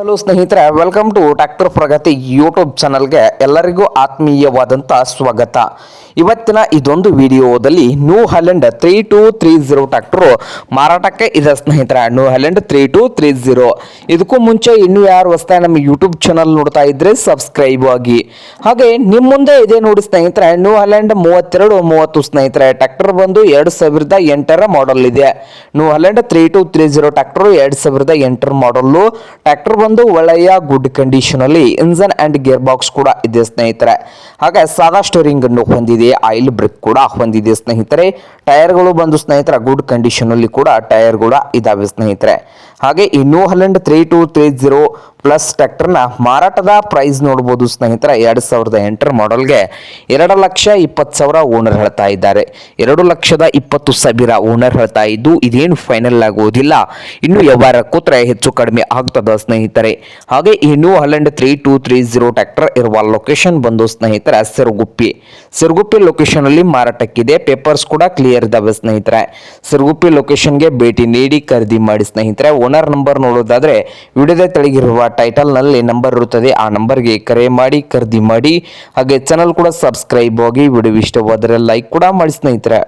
Hello ಸ್ನೇಹಿತರೆ welcome to doctor Pragati YouTube ಚಾನಲ್ಗೆ ಎಲ್ಲರಿಗೂ ಆತ್ಮೀಯವಾದಂಥ ಸ್ವಾಗತ. ಇವತ್ತಿನ ಇದೊಂದು ವಿಡಿಯೋದಲ್ಲಿ New Holland three two three zero tractor ಮಾರಾಟಕ್ಕೆ ಇದೆ ಸ್ನೇಹಿತರೆ New Holland three two three zero ಇದಕ್ಕೂ ಮುಂಚೆ ಇನ್ನೂ ಯಾರು ಹೊಸ್ತಾ ನಮ್ಮ ಯೂಟ್ಯೂಬ್ ಚಾನಲ್ ನೋಡ್ತಾ ಇದ್ರೆ ಸಬ್ಸ್ಕ್ರೈಬ್ ಆಗಿ. ಹಾಗೆ ನಿಮ್ಮ ಮುಂದೆ ಇದೆ ನೋಡಿ ಸ್ನೇಹಿತರೆ ನ್ಯೂ ಹಲೆಂಡ್ ಮೂವತ್ತೆರಡು, ಮೂವತ್ತು ಸ್ನೇಹಿತರೆ ಟ್ಯಾಕ್ಟರ್ ಬಂದು ಎರಡು ಸಾವಿರದ ಎಂಟರ ಮಾಡೆಲ್ ಇದೆ. New Holland three two three zero tractor ಎರಡು ಸಾವಿರದ ಎಂಟರ ಮಾಡಲ್ಲು ಟ್ರ್ಯಾಕ್ಟರ್ ಬಂದು ಒಳ್ಳೆಯ ಗುಡ್ ಕಂಡೀಷನ್ ಅಲ್ಲಿ ಇಂಜನ್ ಅಂಡ್ ಗೇರ್ ಬಾಕ್ಸ್ ಕೂಡ ಇದೆ ಸ್ನೇಹಿತರೆ. ಹಾಗೆ ಸಾದಾ ಸ್ಟೋರಿಂಗ್ ಅನ್ನು ಹೊಂದಿದೆ ಆಯಿಲ್ ಬ್ರೇಕ್ ಕೂಡ ಹೊಂದಿದೆ ಸ್ನೇಹಿತರೆ. ಟೈರ್ಗಳು ಬಂದು ಸ್ನೇಹಿತರ ಗುಡ್ ಕಂಡೀಷನ್ ಅಲ್ಲಿ ಕೂಡ ಟೈರ್ ಕೂಡ ಇದಾವೆ ಸ್ನೇಹಿತರೆ. ಹಾಗೆ New Holland three two three zero plus ಟ್ರ್ಯಾಕ್ಟರ್ನ ಮಾರಾಟದ ಪ್ರೈಸ್ ನೋಡ್ಬೋದು ಸ್ನೇಹಿತರ, ಎರಡು ಸಾವಿರದ ಎಂಟರ ಮಾಡೆಲ್ಗೆ ಎರಡು ಲಕ್ಷ ಇಪ್ಪತ್ತು ಸಾವಿರ ಓನರ್ ಹೇಳ್ತಾ ಇದ್ದಾರೆ. ಎರಡು ಲಕ್ಷದ ಇಪ್ಪತ್ತು ಸಾವಿರ ಓನರ್ ಹೇಳ್ತಾ ಇದ್ದು, ಇದೇನು ಫೈನಲ್ ಆಗುವುದಿಲ್ಲ ಇನ್ನು ವ್ಯವಹಾರ ಕೂತ್ರೆ ಹೆಚ್ಚು ಕಡಿಮೆ ಆಗ್ತದ ಸ್ನೇಹಿತರೆ. ಹಾಗೆ New Holland three two three zero tractor ಇರುವ ಲೊಕೇಶನ್ ಬಂದು ಸ್ನೇಹಿತರ ಸಿರುಗುಪ್ಪಿ ಸಿರುಗುಪ್ಪಿ ಲೊಕೇಶನ್ ಅಲ್ಲಿ ಮಾರಾಟಕ್ಕಿದೆ. ಪೇಪರ್ಸ್ ಕೂಡ ಕ್ಲಿಯರ್ ಇದಾವೆ ಸ್ನೇಹಿತರೆ. ಸಿರುಗುಪ್ಪಿ ಲೊಕೇಶನ್ಗೆ ಭೇಟಿ ನೀಡಿ ಖರೀದಿ ಮಾಡಿ ಸ್ನೇಹಿತರೆ. ಓನರ್ ನಂಬರ್ ನೋಡೋದಾದ್ರೆ ವಿಡಿಯೋದ ತೆಳಗಿರುವ ಟೈಟಲ್ನಲ್ಲಿ ನಂಬರ್ ಇರುತ್ತದೆ. ಆ ನಂಬರ್ಗೆ ಕರೆ ಮಾಡಿ, ಖರೀದಿ ಮಾಡಿ, ಹಾಗೆ ಚಾನಲ್ ಕೂಡ ಸಬ್ಸ್ಕ್ರೈಬ್ ಆಗಿ ವಿಡಿಯೋ ಇಷ್ಟವಾದರೆ ಲೈಕ್ ಕೂಡ ಮಾಡಿ ಸ್ನೇಹಿತರೆ.